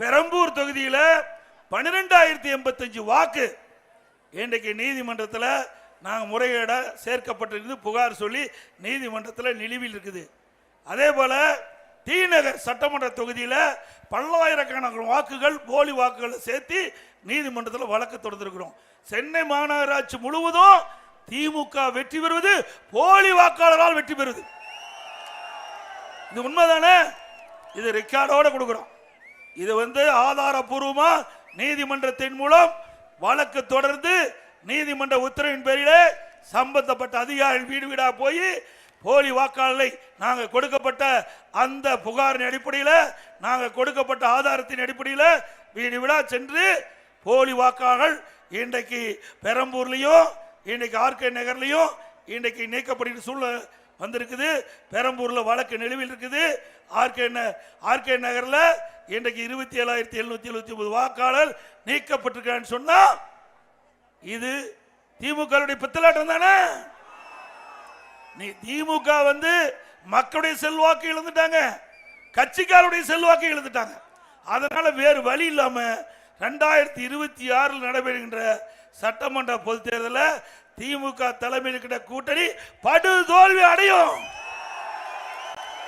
பெரம்பூர் தொகுதியில் பன்னிரெண்டாயிரத்தி எண்பத்தஞ்சு வாக்கு இன்றைக்கு நீதிமன்றத்தில் நாங்கள் முறையீட சேர்க்கப்பட்டிருக்குது புகார் சொல்லி நீதிமன்றத்தில் நிலுவில் இருக்குது. அதே போல் தீநகர் சட்டமன்ற தொகுதியில் பல்லாயிரக்கணக்கான வாக்குகள் போலி வாக்குகளை சேர்த்து நீதிமன்றத்தில் வழக்கு தொடர்ந்துருக்கிறோம் சென்னை மாநகராட்சி முழுவதும் திமுக வெற்றி பெறுவது போலி வாக்காளரால் வெற்றி பெறுவது. இது உண்மைதானே? இது ரெக்கார்டோட கொடுக்குறோம். இது வந்து ஆதாரபூர்வமா நீதிமன்றத்தின் மூலம் வழக்கு தொடர்ந்து நீதிமன்ற உத்தரவின் பேரிலே சம்பந்தப்பட்ட அதிகாரிகள் வீடு வீடாக போய் போலி வாக்காளரை நாங்கள் கொடுக்கப்பட்ட அந்த புகாரின் அடிப்படையில் நாங்கள் கொடுக்கப்பட்ட ஆதாரத்தின் அடிப்படையில் வீடு வீடாக சென்று போலி வாக்காளர்கள் இன்றைக்கு பெரம்பூர்லையும் இன்றைக்கு ஆர்கே நகர்லையும் இன்றைக்கு நீக்கப்படுகிற சூழ்நிலை வந்திருக்குது. பெரம்பூரில் வழக்கு நிலுவில் இருக்குது. ஆர்கே ந- ஆர்கே நகரில் இன்றைக்கு இருபத்தி ஏழாயிரத்தி எழுநூத்தி எழுபத்தி ஒன்பது வாக்காளர் நீக்கப்பட்டிருக்கான்னு சொன்னா இது திமுக பித்தலாட்டம் தானே? நீ திமுக வந்து மக்களுடைய செல்வாக்கு இழந்துட்டாங்க கட்சிக்காருடைய செல்வாக்கு இழந்துட்டாங்க. அதனால வேறு வழி இல்லாம ரெண்டாயிரத்தி இருபத்தி ஆறில் நடைபெறுகின்ற சட்டமன்ற பொதுத் தேர்தலில் திமுக தலைமையில் இருக்கிற கூட்டணி படு தோல்வி அடையும்.